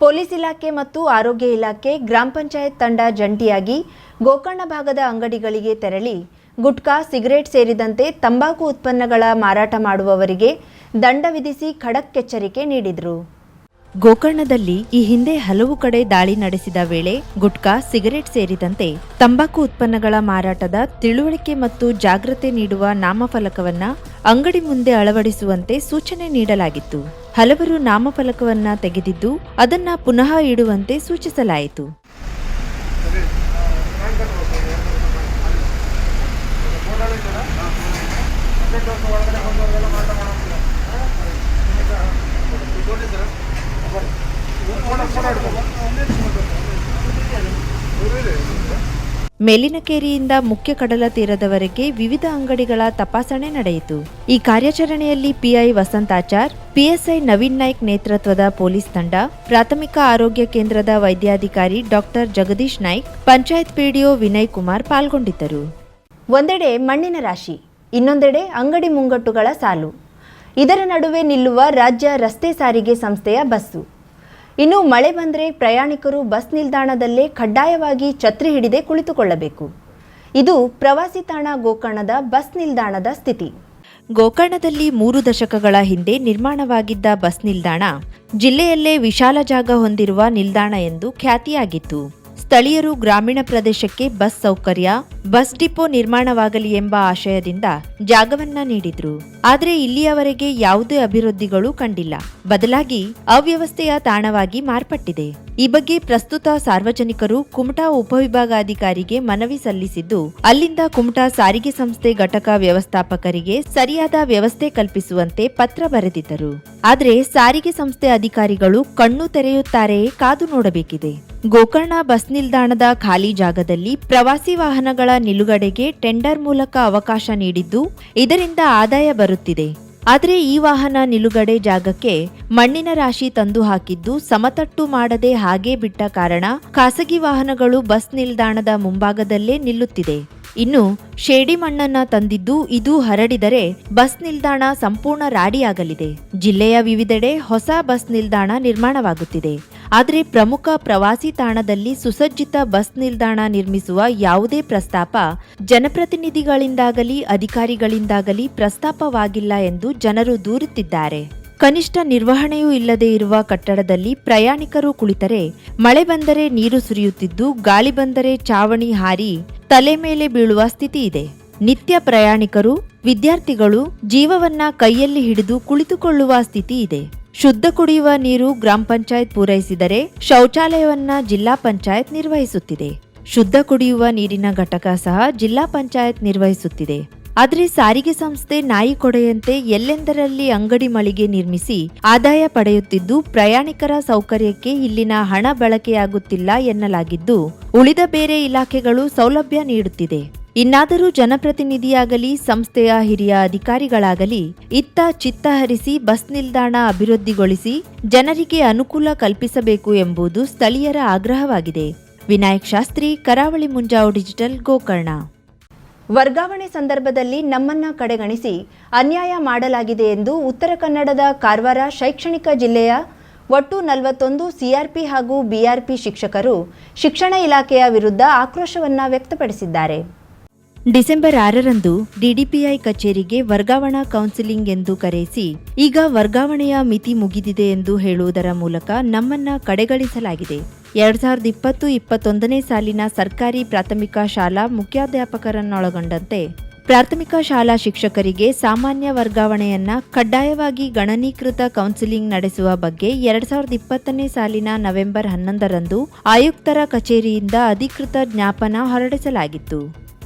Police ಇಲಾಖೆ ಮತ್ತು ಆರೋಗ್ಯ ಇಲಾಖೆ ಗ್ರಾಮ ಪಂಚಾಯತ್ ತಂಡ ಜಂಟಿಯಾಗಿ ಗೋಕರ್ಣ ಭಾಗದ ಅಂಗಡಿಗಳಿಗೆ ತೆರಳಿ ಗುಟ್ಕಾ, ಸಿಗರೇಟ್ ಸೇರಿದಂತೆ ತಂಬಾಕು ಉತ್ಪನ್ನಗಳ ಮಾರಾಟ ಮಾಡುವವರಿಗೆ ದಂಡ ವಿಧಿಸಿ ಖಡಕ್ ಎಚ್ಚರಿಕೆ ನೀಡಿದರು. ಗೋಕರ್ಣದಲ್ಲಿ ಈ ಹಿಂದೆ ಹಲವು ಕಡೆ ದಾಳಿ ನಡೆಸಿದ ವೇಳೆ ಗುಟ್ಕಾ, ಸಿಗರೇಟ್ ಸೇರಿದಂತೆ ತಂಬಾಕು ಉತ್ಪನ್ನಗಳ ಮಾರಾಟದ ತಿಳುವಳಿಕೆ ಮತ್ತು ಜಾಗೃತಿ ನೀಡುವ ನಾಮಫಲಕವನ್ನ ಅಂಗಡಿ ಮುಂದೆ ಅಳವಡಿಸುವಂತೆ ಸೂಚನೆ ನೀಡಲಾಗಿತ್ತು. ಹಲವರು ನಾಮಫಲಕವನ್ನ ತೆಗೆದಿದ್ದು ಅದನ್ನ ಪುನಃ ಇಡುವಂತೆ ಸೂಚಿಸಲಾಯಿತು. ಮೇಲಿನಕೇರಿಯಿಂದ ಮುಖ್ಯ ಕಡಲ ತೀರದವರೆಗೆ ವಿವಿಧ ಅಂಗಡಿಗಳ ತಪಾಸಣೆ ನಡೆಯಿತು. ಈ ಕಾರ್ಯಾಚರಣೆಯಲ್ಲಿ ಪಿಐ ವಸಂತಾಚಾರ್ ಪಿಎಸ್ಐ ನವೀನ್ ನಾಯ್ಕ್ ನೇತೃತ್ವದ ಪೊಲೀಸ್ ತಂಡ, ಪ್ರಾಥಮಿಕ ಆರೋಗ್ಯ ಕೇಂದ್ರದ ವೈದ್ಯಾಧಿಕಾರಿ ಡಾಕ್ಟರ್ ಜಗದೀಶ್ ನಾಯ್ಕ್, ಪಂಚಾಯತ್ ಪಿಡಿಒ ವಿನಯ್ ಕುಮಾರ್ ಪಾಲ್ಗೊಂಡಿದ್ದರು. ಒಂದೆಡೆ ಮಣ್ಣಿನ ರಾಶಿ, ಇನ್ನೊಂದೆಡೆ ಅಂಗಡಿ ಮುಂಗಟ್ಟುಗಳ ಸಾಲು. ಇದರ ನಡುವೆ ನಿಲ್ಲುವ ರಾಜ್ಯ ರಸ್ತೆ ಸಾರಿಗೆ ಸಂಸ್ಥೆಯ ಬಸ್ಸು. ಇನ್ನು ಮಳೆ ಬಂದರೆ ಪ್ರಯಾಣಿಕರು ಬಸ್ ನಿಲ್ದಾಣದಲ್ಲೇ ಕಡ್ಡಾಯವಾಗಿ ಛತ್ರಿ ಹಿಡಿದೇ ಕುಳಿತುಕೊಳ್ಳಬೇಕು. ಇದು ಪ್ರವಾಸಿ ತಾಣ ಗೋಕರ್ಣದ ಬಸ್ ನಿಲ್ದಾಣದ ಸ್ಥಿತಿ. ಗೋಕರ್ಣದಲ್ಲಿ ಮೂರು ದಶಕಗಳ ಹಿಂದೆ ನಿರ್ಮಾಣವಾಗಿದ್ದ ಬಸ್ ನಿಲ್ದಾಣ ಜಿಲ್ಲೆಯಲ್ಲೇ ವಿಶಾಲ ಜಾಗ ಹೊಂದಿರುವ ನಿಲ್ದಾಣ ಎಂದು ಖ್ಯಾತಿಯಾಗಿತ್ತು. ಸ್ಥಳೀಯರು ಗ್ರಾಮೀಣ ಪ್ರದೇಶಕ್ಕೆ ಬಸ್ ಸೌಕರ್ಯ, ಬಸ್ ಡಿಪೋ ನಿರ್ಮಾಣವಾಗಲಿ ಎಂಬ ಆಶಯದಿಂದ ಜಾಗವನ್ನ ನೀಡಿದ್ರು. ಆದರೆ ಇಲ್ಲಿಯವರೆಗೆ ಯಾವುದೇ ಅಭಿವೃದ್ಧಿಗಳು ಕಂಡಿಲ್ಲ. ಬದಲಾಗಿ ಅವ್ಯವಸ್ಥೆಯ ತಾಣವಾಗಿ ಮಾರ್ಪಟ್ಟಿದೆ. ಈ ಬಗ್ಗೆ ಪ್ರಸ್ತುತ ಸಾರ್ವಜನಿಕರು ಕುಮಟಾ ಉಪವಿಭಾಗಾಧಿಕಾರಿಗೆ ಮನವಿ ಸಲ್ಲಿಸಿದ್ದು, ಅಲ್ಲಿಂದ ಕುಮಟಾ ಸಾರಿಗೆ ಸಂಸ್ಥೆ ಘಟಕ ವ್ಯವಸ್ಥಾಪಕರಿಗೆ ಸರಿಯಾದ ವ್ಯವಸ್ಥೆ ಕಲ್ಪಿಸುವಂತೆ ಪತ್ರ ಬರೆದಿದ್ದರು. ಆದರೆ ಸಾರಿಗೆ ಸಂಸ್ಥೆ ಅಧಿಕಾರಿಗಳು ಕಣ್ಣು ತೆರೆಯುತ್ತಾರೆಯೇ ಕಾದು ನೋಡಬೇಕಿದೆ. ಗೋಕರ್ಣ ಬಸ್ ನಿಲ್ದಾಣದ ಖಾಲಿ ಜಾಗದಲ್ಲಿ ಪ್ರವಾಸಿ ವಾಹನಗಳ ನಿಲುಗಡೆಗೆ ಟೆಂಡರ್ ಮೂಲಕ ಅವಕಾಶ ನೀಡಿದ್ದು, ಇದರಿಂದ ಆದಾಯ ಬರುತ್ತಿದೆ. ಆದರೆ ಈ ವಾಹನ ನಿಲುಗಡೆ ಜಾಗಕ್ಕೆ ಮಣ್ಣಿನ ರಾಶಿ ತಂದು ಹಾಕಿದ್ದು ಸಮತಟ್ಟು ಮಾಡದೆ ಹಾಗೇ ಬಿಟ್ಟ ಕಾರಣ ಖಾಸಗಿ ವಾಹನಗಳು ಬಸ್ ನಿಲ್ದಾಣದ ಮುಂಭಾಗದಲ್ಲೇ ನಿಲ್ಲುತ್ತಿದೆ. ಇನ್ನು ಶೇಡಿ ಮಣ್ಣನ್ನ ತಂದಿದ್ದು ಇದು ಹರಡಿದರೆ ಬಸ್ ನಿಲ್ದಾಣ ಸಂಪೂರ್ಣ ರಾಡಿಯಾಗಲಿದೆ. ಜಿಲ್ಲೆಯ ವಿವಿಧೆಡೆ ಹೊಸ ಬಸ್ ನಿಲ್ದಾಣ ನಿರ್ಮಾಣವಾಗುತ್ತಿದೆ. ಆದರೆ ಪ್ರಮುಖ ಪ್ರವಾಸಿ ತಾಣದಲ್ಲಿ ಸುಸಜ್ಜಿತ ಬಸ್ ನಿಲ್ದಾಣ ನಿರ್ಮಿಸುವ ಯಾವುದೇ ಪ್ರಸ್ತಾಪ ಜನಪ್ರತಿನಿಧಿಗಳಿಂದಾಗಲಿ, ಅಧಿಕಾರಿಗಳಿಂದಾಗಲಿ ಪ್ರಸ್ತಾಪವಾಗಿಲ್ಲ ಎಂದು ಜನರು ದೂರುತ್ತಿದ್ದಾರೆ. ಕನಿಷ್ಠ ನಿರ್ವಹಣೆಯೂ ಇಲ್ಲದೆ ಇರುವ ಕಟ್ಟಡದಲ್ಲಿ ಪ್ರಯಾಣಿಕರು ಕುಳಿತರೆ, ಮಳೆ ಬಂದರೆ ನೀರು ಸುರಿಯುತ್ತಿದ್ದು, ಗಾಳಿ ಬಂದರೆ ಚಾವಣಿ ಹಾರಿ, ತಲೆ ಮೇಲೆ ಬೀಳುವ ಸ್ಥಿತಿ ಇದೆ. ನಿತ್ಯ ಪ್ರಯಾಣಿಕರು, ವಿದ್ಯಾರ್ಥಿಗಳು ಜೀವವನ್ನ ಕೈಯಲ್ಲಿ ಹಿಡಿದು ಕುಳಿತುಕೊಳ್ಳುವ ಸ್ಥಿತಿ ಇದೆ. ಶುದ್ಧ ಕುಡಿಯುವ ನೀರು ಗ್ರಾಮ ಪಂಚಾಯತ್ ಪೂರೈಸಿದರೆ ಶೌಚಾಲಯವನ್ನ ಜಿಲ್ಲಾ ಪಂಚಾಯತ್ ನಿರ್ವಹಿಸುತ್ತಿದೆ. ಶುದ್ಧ ಕುಡಿಯುವ ನೀರಿನ ಘಟಕ ಸಹ ಜಿಲ್ಲಾ ಪಂಚಾಯತ್ ನಿರ್ವಹಿಸುತ್ತಿದೆ. ಆದರೆ ಸಾರಿಗೆ ಸಂಸ್ಥೆ ನಾಯಿ ಕೊಡೆಯಂತೆ ಎಲ್ಲೆಂದರಲ್ಲಿ ಅಂಗಡಿ ಮಳಿಗೆ ನಿರ್ಮಿಸಿ ಆದಾಯ ಪಡೆಯುತ್ತಿದ್ದು ಪ್ರಯಾಣಿಕರ ಸೌಕರ್ಯಕ್ಕೆ ಇಲ್ಲಿನ ಹಣ ಬಳಕೆಯಾಗುತ್ತಿಲ್ಲ ಎನ್ನಲಾಗಿದ್ದು ಉಳಿದ ಬೇರೆ ಇಲಾಖೆಗಳು ಸೌಲಭ್ಯ ನೀಡುತ್ತಿದೆ. ಇನ್ನಾದರೂ ಜನಪ್ರತಿನಿಧಿಯಾಗಲಿ, ಸಂಸ್ಥೆಯ ಹಿರಿಯ ಅಧಿಕಾರಿಗಳಾಗಲಿ, ಇತ್ತ ಚಿತ್ತ ಹರಿಸಿ, ಬಸ್ ನಿಲ್ದಾಣ ಅಭಿವೃದ್ಧಿಗೊಳಿಸಿ ಜನರಿಗೆ ಅನುಕೂಲ ಕಲ್ಪಿಸಬೇಕು ಎಂಬುದು ಸ್ಥಳೀಯರ ಆಗ್ರಹವಾಗಿದೆ. ವಿನಾಯಕ್ ಶಾಸ್ತ್ರಿ, ಕರಾವಳಿ ಮುಂಜಾವು ಡಿಜಿಟಲ್, ಗೋಕರ್ಣ. ವರ್ಗಾವಣೆ ಸಂದರ್ಭದಲ್ಲಿ ನಮ್ಮನ್ನ ಕಡೆಗಣಿಸಿ ಅನ್ಯಾಯ ಮಾಡಲಾಗಿದೆ ಎಂದು ಉತ್ತರ ಕನ್ನಡದ ಕಾರವಾರ ಶೈಕ್ಷಣಿಕ ಜಿಲ್ಲೆಯ ಒಟ್ಟು ನಲವತ್ತೊಂದು ಸಿಆರ್ಪಿ ಹಾಗೂ ಬಿಆರ್ಪಿ ಶಿಕ್ಷಕರು ಶಿಕ್ಷಣ ಇಲಾಖೆಯ ವಿರುದ್ಧ ಆಕ್ರೋಶವನ್ನು ವ್ಯಕ್ತಪಡಿಸಿದ್ದಾರೆ. ಡಿಸೆಂಬರ್ ಆರರಂದು ಡಿಡಿಪಿಐ ಕಚೇರಿಗೆ ವರ್ಗಾವಣಾ ಕೌನ್ಸಿಲಿಂಗ್ ಎಂದು ಕರೆಯಿಸಿ ಈಗ ವರ್ಗಾವಣೆಯ ಮಿತಿ ಮುಗಿದಿದೆ ಎಂದು ಹೇಳುವುದರ ಮೂಲಕ ನಮ್ಮನ್ನ ಕಡೆಗಣಿಸಲಾಗಿದೆ. ಎರಡ್ ಸಾವಿರದ ಇಪ್ಪತ್ತು ಇಪ್ಪತ್ತೊಂದನೇ ಸಾಲಿನ ಸರ್ಕಾರಿ ಪ್ರಾಥಮಿಕ ಶಾಲಾ ಮುಖ್ಯಾಧ್ಯಾಪಕರನ್ನೊಳಗೊಂಡಂತೆ ಪ್ರಾಥಮಿಕ ಶಾಲಾ ಶಿಕ್ಷಕರಿಗೆ ಸಾಮಾನ್ಯ ವರ್ಗಾವಣೆಯನ್ನ ಕಡ್ಡಾಯವಾಗಿ ಗಣನೀಕೃತ ಕೌನ್ಸಿಲಿಂಗ್ ನಡೆಸುವ ಬಗ್ಗೆ ಎರಡ್ ಸಾವಿರದ ಇಪ್ಪತ್ತನೇ ಸಾಲಿನ ನವೆಂಬರ್ ಹನ್ನೊಂದರಂದು ಆಯುಕ್ತರ ಕಚೇರಿಯಿಂದ ಅಧಿಕೃತ ಜ್ಞಾಪನ ಹೊರಡಿಸಲಾಗಿತ್ತು.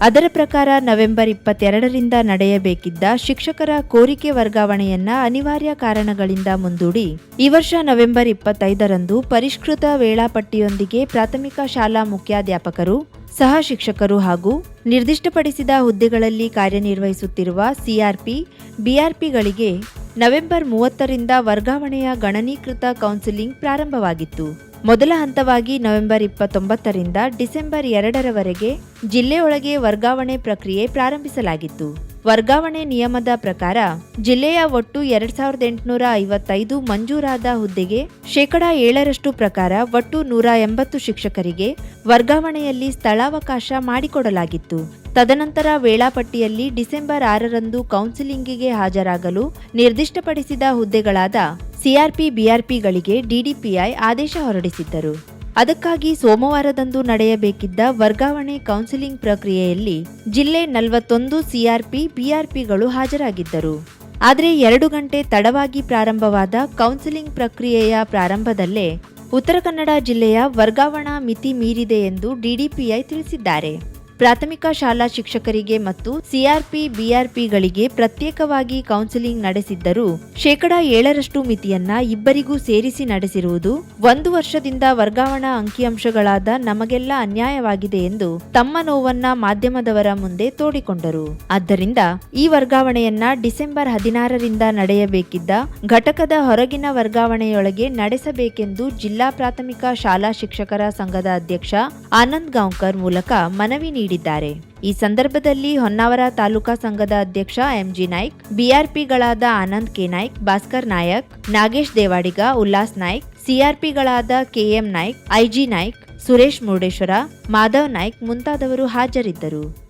ಅದರ ಪ್ರಕಾರ ನವೆಂಬರ್ ಇಪ್ಪತ್ತೆರಡರಿಂದ ನಡೆಯಬೇಕಿದ್ದ ಶಿಕ್ಷಕರ ಕೋರಿಕೆ ವರ್ಗಾವಣೆಯನ್ನ ಅನಿವಾರ್ಯ ಕಾರಣಗಳಿಂದ ಮುಂದೂಡಿ, ಈ ವರ್ಷ ನವೆಂಬರ್ ಇಪ್ಪತ್ತೈದರಂದು ಪರಿಷ್ಕೃತ ವೇಳಾಪಟ್ಟಿಯೊಂದಿಗೆ ಪ್ರಾಥಮಿಕ ಶಾಲಾ ಮುಖ್ಯಾಧ್ಯಾಪಕರು ಸಹ ಶಿಕ್ಷಕರು ಹಾಗೂ ನಿರ್ದಿಷ್ಟಪಡಿಸಿದ ಹುದ್ದೆಗಳಲ್ಲಿ ಕಾರ್ಯನಿರ್ವಹಿಸುತ್ತಿರುವ ಸಿಆರ್ಪಿ, ಬಿಆರ್ಪಿಗಳಿಗೆ ನವೆಂಬರ್ ಮೂವತ್ತರಿಂದ ವರ್ಗಾವಣೆಯ ಗಣನೀಕೃತ ಕೌನ್ಸಿಲಿಂಗ್ ಪ್ರಾರಂಭವಾಗಿತ್ತು. ಮೊದಲ ಹಂತವಾಗಿ ನವೆಂಬರ್ ಇಪ್ಪತ್ತೊಂಬತ್ತರಿಂದ ಡಿಸೆಂಬರ್ ಎರಡರವರೆಗೆ ಜಿಲ್ಲೆಯೊಳಗೆ ವರ್ಗಾವಣೆ ಪ್ರಕ್ರಿಯೆ ಪ್ರಾರಂಭಿಸಲಾಗಿತ್ತು. ವರ್ಗಾವಣೆ ನಿಯಮದ ಪ್ರಕಾರ ಜಿಲ್ಲೆಯ ಒಟ್ಟು ಎರಡ್ ಸಾವಿರದ ಎಂಟುನೂರ ಐವತ್ತೈದು ಮಂಜೂರಾದ ಹುದ್ದೆಗೆ ಶೇಕಡಾ ಏಳರಷ್ಟು ಪ್ರಕಾರ ಒಟ್ಟು ನೂರ ಎಂಬತ್ತು ಶಿಕ್ಷಕರಿಗೆ ವರ್ಗಾವಣೆಯಲ್ಲಿ ಸ್ಥಳಾವಕಾಶ ಮಾಡಿಕೊಡಲಾಗಿತ್ತು. ತದನಂತರ ವೇಳಾಪಟ್ಟಿಯಲ್ಲಿ ಡಿಸೆಂಬರ್ ಆರರಂದು ಕೌನ್ಸಿಲಿಂಗಿಗೆ ಹಾಜರಾಗಲು ನಿರ್ದಿಷ್ಟಪಡಿಸಿದ ಹುದ್ದೆಗಳಾದ ಸಿಆರ್ಪಿ, ಬಿಆರ್ಪಿಗಳಿಗೆ ಡಿಡಿಪಿಐ ಆದೇಶ ಹೊರಡಿಸಿದ್ದರು. ಅದಕ್ಕಾಗಿ ಸೋಮವಾರದಂದು ನಡೆಯಬೇಕಿದ್ದ ವರ್ಗಾವಣೆ ಕೌನ್ಸಿಲಿಂಗ್ ಪ್ರಕ್ರಿಯೆಯಲ್ಲಿ ಜಿಲ್ಲೆ ನಲವತ್ತೊಂದು ಸಿಆರ್ಪಿ ಬಿಆರ್ಪಿಗಳು ಹಾಜರಾಗಿದ್ದರು. ಆದರೆ ಎರಡು ಗಂಟೆ ತಡವಾಗಿ ಪ್ರಾರಂಭವಾದ ಕೌನ್ಸಿಲಿಂಗ್ ಪ್ರಕ್ರಿಯೆಯ ಪ್ರಾರಂಭದಲ್ಲೇ ಉತ್ತರ ಕನ್ನಡ ಜಿಲ್ಲೆಯ ವರ್ಗಾವಣಾ ಮಿತಿ ಮೀರಿದೆ ಎಂದು ಡಿಡಿಪಿಐ ತಿಳಿಸಿದ್ದಾರೆ. ಪ್ರಾಥಮಿಕ ಶಾಲಾ ಶಿಕ್ಷಕರಿಗೆ ಮತ್ತು ಸಿಆರ್ಪಿ, ಬಿಆರ್ಪಿಗಳಿಗೆ ಪ್ರತ್ಯೇಕವಾಗಿ ಕೌನ್ಸಿಲಿಂಗ್ ನಡೆಸಿದ್ದರೂ ಶೇಕಡಾ ಏಳರಷ್ಟು ಮಿತಿಯನ್ನ ಇಬ್ಬರಿಗೂ ಸೇರಿಸಿ ನಡೆಸಿರುವುದು ಒಂದು ವರ್ಷದಿಂದ ವರ್ಗಾವಣಾ ಅಂಕಿಅಂಶಗಳಾದ ನಮಗೆಲ್ಲ ಅನ್ಯಾಯವಾಗಿದೆ ಎಂದು ತಮ್ಮ ನೋವನ್ನ ಮಾಧ್ಯಮದವರ ಮುಂದೆ ತೋಡಿಕೊಂಡರು. ಆದ್ದರಿಂದ ಈ ವರ್ಗಾವಣೆಯನ್ನ ಡಿಸೆಂಬರ್ ಹದಿನಾರರಿಂದ ನಡೆಯಬೇಕಿದ್ದ ಘಟಕದ ಹೊರಗಿನ ವರ್ಗಾವಣೆಯೊಳಗೆ ನಡೆಸಬೇಕೆಂದು ಜಿಲ್ಲಾ ಪ್ರಾಥಮಿಕ ಶಾಲಾ ಶಿಕ್ಷಕರ ಸಂಘದ ಅಧ್ಯಕ್ಷ ಆನಂದ್ ಗಾಂವ್ಕರ್ ಮೂಲಕ ಮನವಿ ನೀಡಿದ್ದಾರೆ. ಈ ಸಂದರ್ಭದಲ್ಲಿ ಹೊನ್ನಾವರ ತಾಲೂಕಾ ಸಂಘದ ಅಧ್ಯಕ್ಷ ಎಂಜಿ ನಾಯ್ಕ್, ಬಿಆರ್ಪಿಗಳಾದ ಆನಂದ್ ಕೆ ನಾಯ್ಕ್, ಭಾಸ್ಕರ್ ನಾಯಕ್, ನಾಗೇಶ್ ದೇವಾಡಿಗ, ಉಲ್ಲಾಸ್ ನಾಯ್ಕ್, ಸಿಆರ್ಪಿಗಳಾದ ಕೆಎಂ ನಾಯ್ಕ್, ಐಜಿ ನಾಯ್ಕ್, ಸುರೇಶ್ ಮುರುಡೇಶ್ವರ, ಮಾಧವ್ ನಾಯ್ಕ್ ಮುಂತಾದವರು ಹಾಜರಿದ್ದರು.